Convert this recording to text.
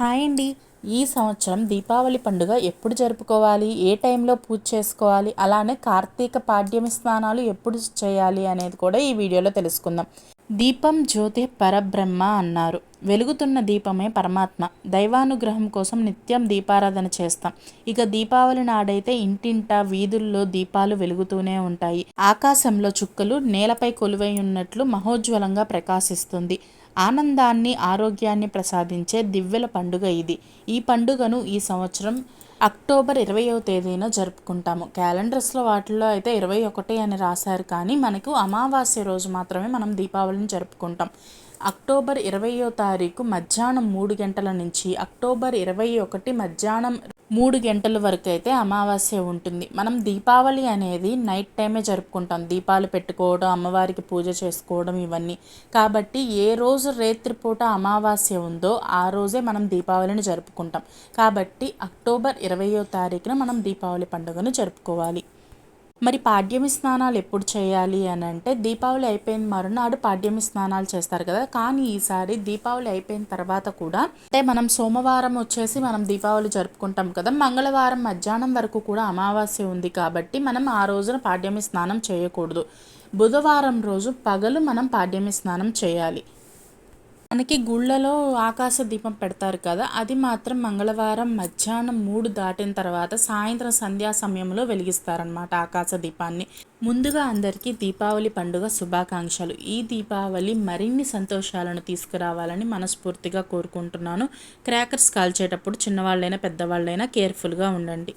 Hi అండి. ఈ సంవత్సరం దీపావళి పండుగ ఎప్పుడు జరుపుకోవాలి? ఏ టైంలో పూజ చేసుకోవాలి? అలానే కార్తీక పాడ్యమి స్నానాలు ఎప్పుడు చేయాలి అనేది కూడా ఈ వీడియోలో తెలుసుకుందాం. దీపం జ్యోతి పరబ్రహ్మ అన్నారు. వెలుగుతున్న దీపమే పరమాత్మ. దైవానుగ్రహం కోసం నిత్యం దీపారాధన చేస్తాం. ఇక దీపావళి నాడైతే ఇంటింట వీధుల్లో దీపాలు వెలుగుతూనే ఉంటాయి. ఆకాశంలో చుక్కలు నేలపై కొలువై ఉన్నట్లు మహోజ్వలంగా ప్రకాశిస్తుంది. ఆనందాన్ని ఆరోగ్యాన్ని ప్రసాదించే దివ్యల పండుగ ఇది. ఈ పండుగను ఈ సంవత్సరం అక్టోబర్ ఇరవయో తేదీన జరుపుకుంటాము. క్యాలెండర్స్లో వాటిల్లో అయితే ఇరవై ఒకటి అని రాశారు కానీ మనకు అమావాస్య రోజు మాత్రమే మనం దీపావళిని జరుపుకుంటాం. అక్టోబర్ ఇరవయో తారీఖు మధ్యాహ్నం మూడు గంటల నుంచి అక్టోబర్ ఇరవై ఒకటి మధ్యాహ్నం మూడు గంటల వరకు అయితే అమావాస్య ఉంటుంది. మనం దీపావళి అనేది నైట్ టైమే జరుపుకుంటాం. దీపాలు పెట్టుకోవడం అమ్మవారికి పూజ చేసుకోవడం ఇవన్నీ. కాబట్టి ఏ రోజు రేత్రిపూట అమావాస్య ఉందో ఆ రోజే మనం దీపావళిని జరుపుకుంటాం. కాబట్టి అక్టోబర్ ఇరవయో తారీఖున మనం దీపావళి పండుగను జరుపుకోవాలి. మరి పాడ్యమి స్నానాలు ఎప్పుడు చేయాలి అని అంటే దీపావళి అయిపోయిన మరునాడు పాడ్యమి స్నానాలు చేస్తారు కదా. కానీ ఈసారి దీపావళి అయిపోయిన తర్వాత కూడా అంటే మనం సోమవారం వచ్చేసి మనం దీపావళి జరుపుకుంటాం కదా. మంగళవారం మధ్యాహ్నం వరకు కూడా అమావాస్య ఉంది కాబట్టి మనం ఆ రోజున పాడ్యమి స్నానం చేయకూడదు. బుధవారం రోజు పగలు మనం పాడ్యమి స్నానం చేయాలి. మనకి గుళ్ళలో ఆకాశ దీపం పెడతారు కదా అది మాత్రం మంగళవారం మధ్యాహ్నం మూడు దాటిన తర్వాత సాయంత్రం సంధ్యా సమయంలో వెలిగిస్తారనమాట ఆకాశ దీపాన్ని. ముందుగా అందరికీ దీపావళి పండుగ శుభాకాంక్షలు. ఈ దీపావళి మరిన్ని సంతోషాలను తీసుకురావాలని మనస్ఫూర్తిగా కోరుకుంటున్నాను. క్రాకర్స్ కాల్చేటప్పుడు చిన్నవాళ్ళైనా పెద్దవాళ్ళైనా కేర్ఫుల్గా ఉండండి.